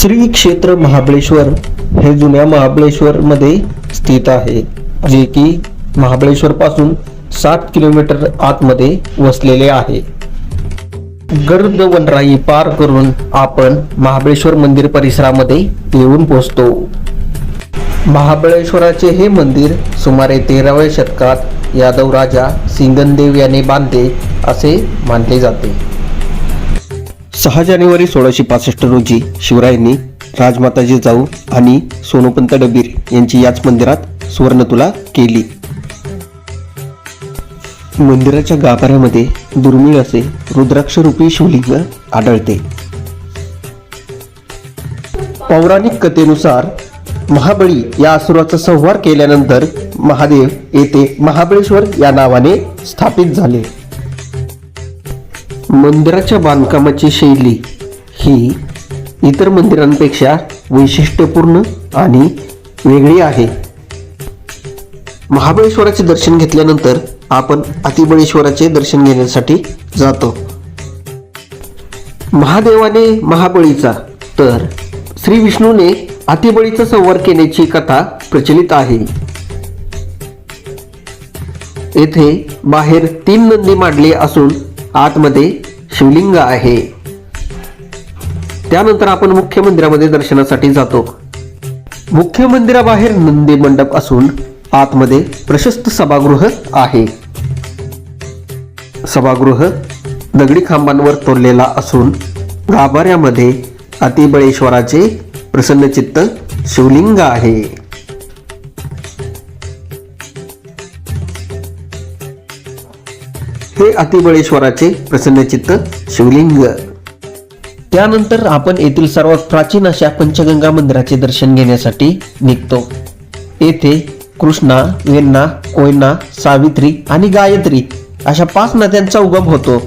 श्री क्षेत्र महाबळेश्वर हे जुन्या महाबळेश्वर मध्ये स्थित आहे जे की महाबळेश्वर पासून किलोमीटर आतमध्ये वसलेले आहे. गर्द वनराई पार करून आपण महाबळेश्वर मंदिर परिसरामध्ये येऊन पोहोचतो. महाबळेश्वराचे हे मंदिर सुमारे तेराव्या शतकात यादव राजा सिंगनदेव याने बांधले असे मानले जाते. सहा जानेवारी सोळाशे पासष्ट रोजी शिवरायांनी राजमाताजी जाऊ आणि सोनोपंत डबीर यांची याच मंदिरात सुवर्णतुला केली. मंदिराच्या गाभाऱ्यामध्ये दुर्मिळ असे रुद्राक्षरूपी शिवलिंग आढळते. पौराणिक कथेनुसार महाबळी या असुराचा संहार केल्यानंतर महादेव येथे महाबळेश्वर या नावाने स्थापित झाले. मंदिराच्या बांधकामाची शैली ही इतर मंदिरांपेक्षा वैशिष्ट्यपूर्ण आणि वेगळी आहे. महाबळेश्वराचे दर्शन घेतल्यानंतर आपण अतिबळेश्वराचे दर्शन घेण्यासाठी जातो. महादेवाने महाबळीचा तर श्री विष्णूने अतिबळीचा संवार केल्याची कथा प्रचलित आहे. येथे बाहेर तीन नंदी मांडले असून आतमध्ये शिवलिंग आहे. त्यानंतर आपण मुख्य मंदिरामध्ये दर्शनासाठी जातो. मुख्य मंदिराबाहेर नंदी मंडप असून आतमध्ये प्रशस्त सभागृह आहे. सभागृह दगडी खांबांवर तोरलेला असून गाभाऱ्यामध्ये अतिबळेश्वराचे प्रसन्नचित्त शिवलिंग आहे. हे अतिबळेश्वराचे प्रसन्नचित्त शिवलिंग. त्यानंतर आपण येथील सर्वात प्राचीन अशा पंचगंगा मंदिराचे दर्शन घेण्यासाठी निघतो. येथे कृष्णा वेन्ना कोयना सावित्री आणि गायत्री अशा पाच नद्यांचा उगम होतो.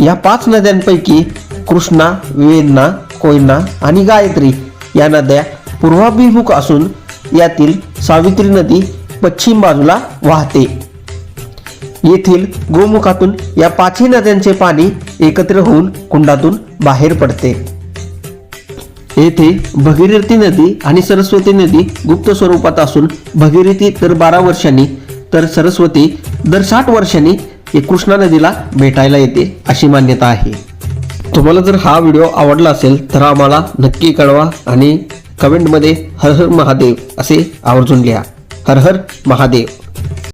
या पाच नद्यांपैकी कृष्णा वेन्ना कोयना आणि गायत्री या नद्या पूर्वाभिमुख असून यातील सावित्री नदी पश्चिम बाजूला वाहते. येथील गोमुखातून या पाचही नद्यांचे पाणी एकत्र होऊन कुंडातून बाहेर पडते. येथे भगीरथी नदी आणि सरस्वती नदी गुप्त स्वरूपात असून भगीरथी दर बारा वर्षांनी तर सरस्वती दर साठ वर्षांनी कृष्णा नदीला भेटायला येते अशी मान्यता आहे. तुम्हाला जर हा व्हिडिओ आवडला असेल तर आम्हाला नक्की कळवा आणि कमेंटमध्ये हर हर महादेव असे आवर्जून लिहा. हर हर महादेव.